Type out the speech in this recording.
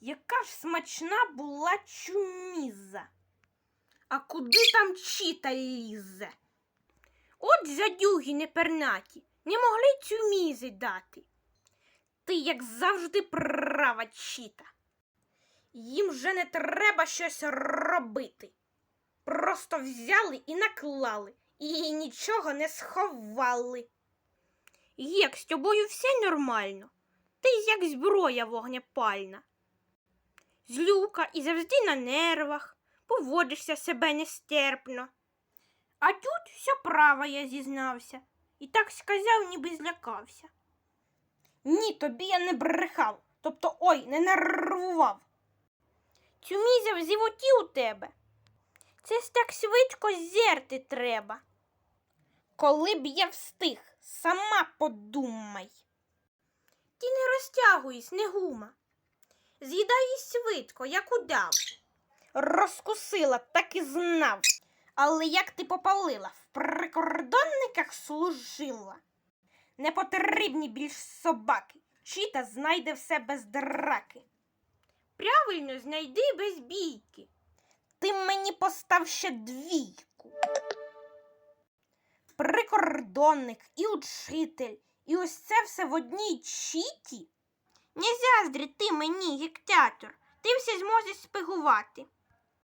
Яка ж смачна була чуміза. А куди там чіта лізе? От задюги непернаті, не могли цю мізи дати. Ти, як завжди, права чіта. Їм вже не треба щось робити. Просто взяли і наклали, і нічого не сховали. Як з тобою все нормально, ти як зброя вогнепальна. Злюка і завжди на нервах, поводишся себе нестерпно. А тут все право я зізнався, і так сказав, ніби злякався. Ні, тобі я не брехав, тобто ой, не нервував. Цю мізя в животі у тебе. Це ж так швидко зерти треба. Коли б я встиг, сама подумай. Ти не розтягуйся, не гума. З'їдай її швидко, як удав. Розкусила, так і знав. Але як ти попалила, в прикордонниках служила. Не потрібні більш собаки. Чіта знайде все без драки. Правильно знайди без бійки. Ти мені постав ще двійку. Прикордонник і учитель, і ось це все в одній чіті. Не заздрі ти мені, гектатор, ти все зможеш спигувати.